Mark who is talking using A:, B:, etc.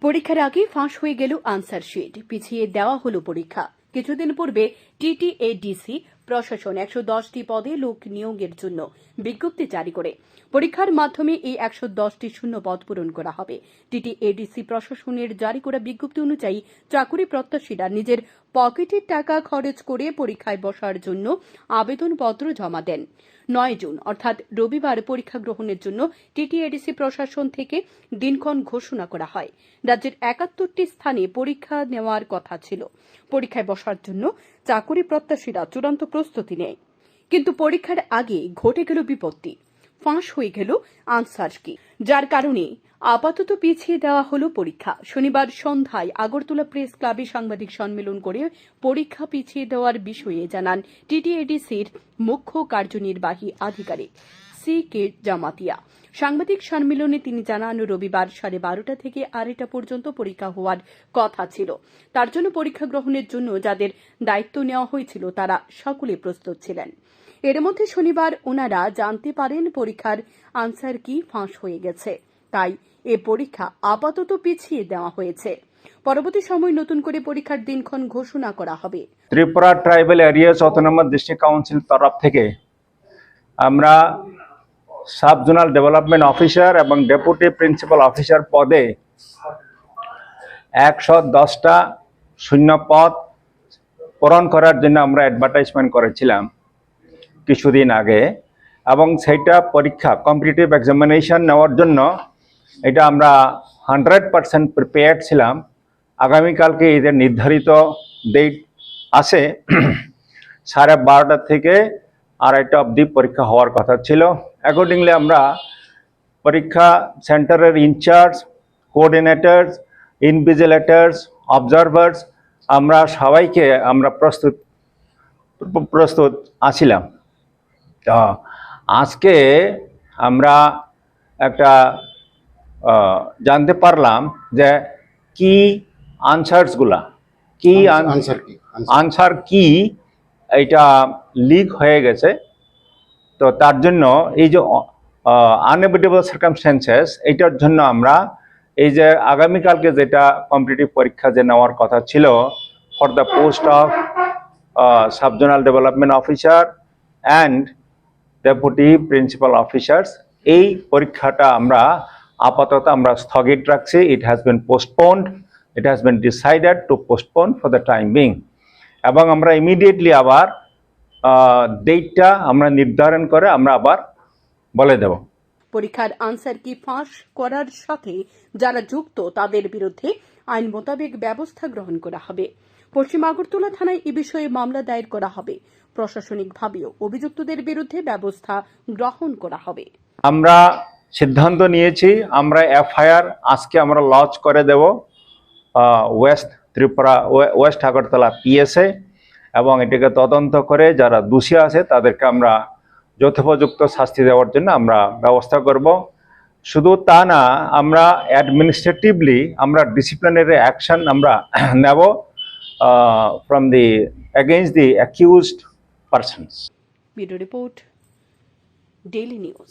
A: পরীক্ষার আগে ফাঁস হয়ে গেল আনসার শিট। পিছিয়ে দেওয়া হল পরীক্ষা। কিছুদিন পূর্বে টিটিএডিসি প্রশাসন একশো দশটি পদে লোক নিয়োগের জন্য বিজ্ঞপ্তি জারি করে। পরীক্ষার মাধ্যমে এই একশো দশটি শূন্য পদ পূরণ করা হবে। টিটিএডিসি প্রশাসনের জারি করা বিজ্ঞপ্তি অনুযায়ী চাকুরি প্রত্যাশীরা নিজের পকেটের টাকা খরচ করে পরীক্ষায় বসার জন্য আবেদনপত্র জমা দেন। নয় জুন, অর্থাৎ রবিবার পরীক্ষা গ্রহণের জন্য টিটিএডিসি প্রশাসন থেকে দিনক্ষণ ঘোষণা করা হয়। রাজ্যের একাত্তরটি স্থানে পরীক্ষা নেওয়ার কথা ছিল। পরীক্ষায় বসার জন্য চাকুরি প্রত্যাশীরা চূড়ান্ত প্রস্তুতি নেয়। কিন্তু পরীক্ষার আগে ঘটে গেল বিপত্তি। ফাঁস হয়ে গেল আনসার কি। যার কারণে আপাতত পিছিয়ে দেওয়া হলো পরীক্ষা। শনিবার সন্ধ্যায় আগরতলা প্রেস ক্লাবে সাংবাদিক সম্মেলন করে পরীক্ষা পিছিয়ে দেওয়ার বিষয়ে জানান টিটিএডিসির মুখ্য কার্যনির্বাহী আধিকারিক। C K Jamatia. সাংবাদিক সম্মেলনে তিনি জানান, রবিবার সাড়ে বারোটা থেকে আড়াইটা পর্যন্ত পরীক্ষা হওয়ার কথা ছিল। তার জন্য পরীক্ষা গ্রহণের জন্য যাদের দায়িত্ব নেওয়া হয়েছিল, তারা সকলে প্রস্তুত ছিলেন। এর মধ্যে শনিবার ওনারা জানতে পারেন পরীক্ষার আনসার কি ফাঁস হয়ে গেছে। তাই এ পরীক্ষা আপাতত পিছিয়ে দেওয়া হয়েছে। পরবর্তী সময় নতুন করে পরীক্ষার দিনক্ষণ ঘোষণা করা হবে।
B: Tripura tribal areas autonomous district council তরফ থেকে আমরা সাব জোনাল ডেভেলপমেন্ট অফিসার এবং ডেপুটি প্রিন্সিপাল অফিসার পদে একশো দশটা শূন্য পদ পূরণ করার জন্য আমরা অ্যাডভার্টাইজমেন্ট করেছিলাম কিছুদিন আগে। এবং সেইটা পরীক্ষা কম্পিটিটিভ এক্সামিনেশন নেওয়ার জন্য এটা আমরা হান্ড্রেড পারসেন্ট প্রিপেয়ার্ড ছিলাম। আগামীকালকে এদের নির্ধারিত ডেট আছে। সাড়ে বারোটা থেকে আড়াইটা অবধি পরীক্ষা হওয়ার কথা ছিল। অ্যাকর্ডিংলি আমরা পরীক্ষা সেন্টারের ইনচার্জ কোঅর্ডিনেটরস ইনভিজিলেটর্স অবজারভার্স আমরা সবাইকে আমরা প্রস্তুত প্রস্তুত আছিলাম। তো আজকে আমরা একটা জানতে পারলাম যে কি আনসার্সগুলা কি
C: আনসার কি?
B: আনসার। কি এটা লিক হয়ে গেছে। তো তার জন্য এই যে আনএভিটেবল সার্কামস্টেন্সেস এইটার জন্য আমরা এই যে আগামীকালকে যেটা কম্পিটিটিভ পরীক্ষা যে নেওয়ার কথা ছিল for the post of subzonal development officer and deputy principal officers এই পরীক্ষাটা আমরা আপাতত আমরা স্থগিত রাখছি। It has been postponed it has been decided to postpone for the time being এবং আমরা ইমিডিয়েটলি আবার ডেটটা আমরা নির্ধারণ করে আমরা আবার বলে দেব।
A: পরীক্ষার আনসার কি ফাঁস করার সাথে যারা যুক্ত তাদের বিরুদ্ধে আইন মোতাবেক ব্যবস্থা গ্রহণ করা হবে। পশ্চিম আগরতলা থানায় এ বিষয়ে মামলা দায়ের করা হবে। প্রশাসনিকভাবেও অভিযুক্তদের বিরুদ্ধে ব্যবস্থা গ্রহণ করা হবে।
B: আমরা সিদ্ধান্ত নিয়েছি আমরা এফআইআর আজকে আমরা লঞ্চ করে দেব west Tripura west Agartala PSA এবং এটাকে তদন্ত করে যারা দোষী আছে তাদেরকে আমরা যথোপযুক্ত শাস্তি দেওয়ার জন্য আমরা ব্যবস্থা করব। শুধু তা না, আমরা অ্যাডমিনিস্ট্রেটিভলি আমরা ডিসিপ্লিনারি অ্যাকশন আমরা নেব from the against the accused persons
A: report, daily news.